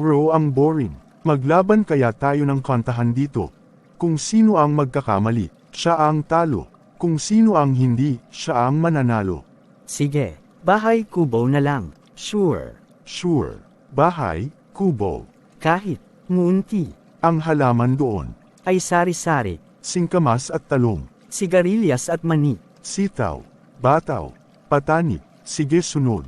Bro ang boring. Maglaban kaya tayo ng kantahan dito. Kung sino ang magkakamali, siya ang talo. Kung sino ang hindi, siya ang mananalo. Sige, bahay kubo na lang. Sure. Sure. Bahay, kubo. Kahit, ngunti, Ang halaman doon. ay sari-sari, Singkamas at talong. sigarilyas at mani. Sitaw. Bataw. Patani. Sige sunod.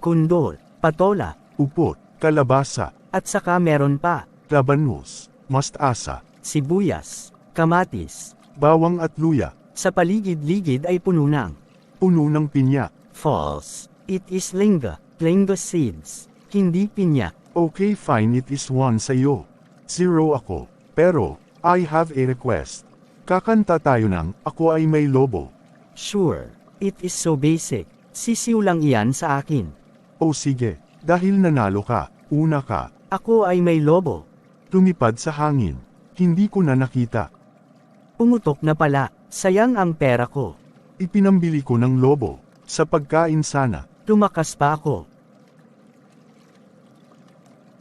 Kundol, patola, Upot. Kalabasa. at saka meron pa, Labanos. Mastasa. sibuyas, kamatis. Bawang at luya. Sa paligid-ligid ay puno ng Puno ng pinya. false. It is linga, linga seeds. Hindi pinya. Okay fine it is one sa'yo. Zero ako. Pero, I have a request. Kakanta tayo ng, ako ay may lobo. Sure, it is so basic. Sisiw lang iyan sa akin. O sige, dahil nanalo ka, una ka, Ako ay may lobo. lumipad sa hangin. Hindi ko na nakita. Pumutok na pala. Sayang ang pera ko. Ipinambili ko ng lobo. Sa pagkain sana. Tumakas pa ako.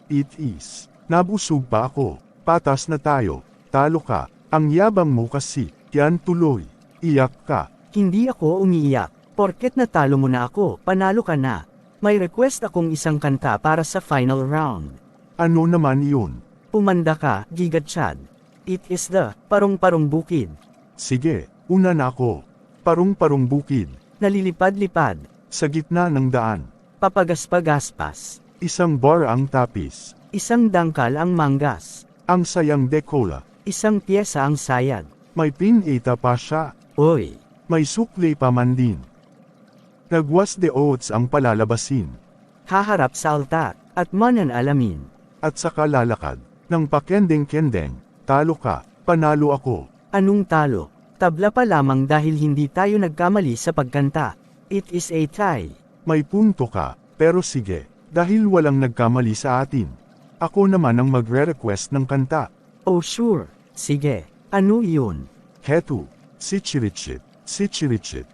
It is. Nabusog pa ako. Patas na tayo. Talo ka. Ang yabang mo kasi. Yan tuloy. Iyak ka. Hindi ako umiiyak. Porket natalo mo na ako, panalo ka na. May request akong isang kanta para sa final round. Ano naman iyon? Pumanda ka, Giga Chad. It is the parong-parong bukid. Sige, una na ako. Parong-parong bukid. Nalilipad-lipad. Sa gitna ng daan. Papagaspagaspas. Isang bar ang tapis. Isang dangkal ang manggas. Ang sayang dekola. Isang pyesa ang sayad. May pinita pa siya. Oy, May sukli pa man din. Nagwas de oats ang palalabasin. haharap sa altar, at manan alamin. At saka lalakad. Nang pakendeng-kendeng. Talo ka. Panalo ako. Anong talo? Tabla pa lamang dahil hindi tayo nagkamali sa pagkanta. It is a tie. May punto ka. Pero sige. Dahil walang nagkamali sa atin. Ako naman ang magre-request ng kanta. Oh sure, sige. Ano yun? Hetu. Si Chirichit. Si Chirichit.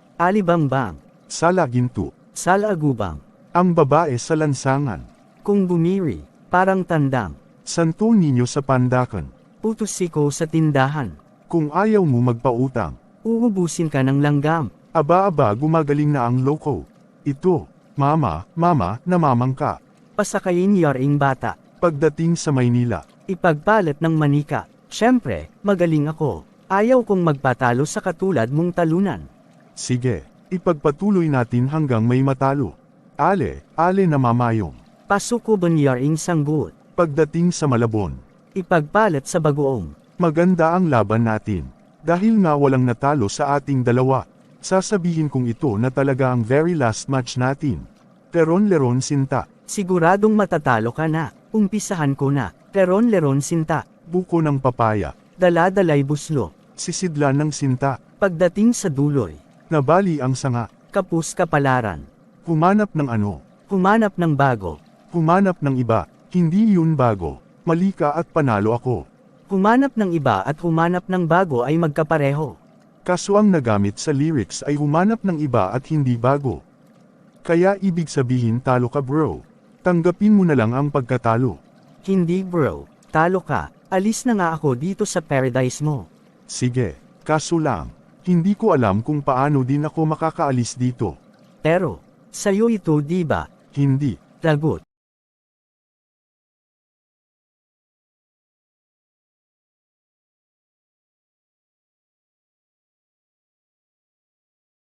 Alibambang, Salaginto. salagubang, Ang babae sa lansangan. kung bumiri, parang tandang, Santo Niño sa pandakan. putusiko sa tindahan, Kung ayaw mo magpautang. uubusin ka ng langgam, Aba-aba gumagaling na ang loko. Ito, mama, mama, namamang ka. pasakayin yaring bata, Pagdating sa Maynila, ipagpalat ng manika. Siyempre, magaling ako. Ayaw kong magpatalo sa katulad mong talunan. sige, ipagpatuloy natin hanggang may matalo. Ale, ale namamayong. Pasuko ban yaring sanggut. Pagdating sa Malabon, Ipagpalat sa bagoong. maganda ang laban natin. Dahil nga walang natalo sa ating dalawa, sasabihin kong ito na talaga ang very last match natin. Teron-leron sinta, Siguradong matatalo ka na. Umpisahan ko na. Leron-leron sinta. buko ng papaya, Dala-dalay buslo. sisidlan ng sinta, Pagdating sa duloy. Nabali ang sanga, Kapus kapalaran. humanap ng ano, Humanap ng bago. humanap ng iba, hindi yun bago, mali ka at panalo ako. Humanap ng iba at humanap ng bago ay magkapareho. Kaso ang nagamit sa lyrics ay humanap ng iba at hindi bago. Kaya ibig sabihin talo ka bro. Tanggapin mo na lang ang pagkatalo. Hindi bro. Talo ka. Alis na nga ako dito sa paradise mo. Sige, kaso lang, hindi ko alam kung paano din ako makakaalis dito. Pero, sa'yo ito di ba? Hindi, Lagot.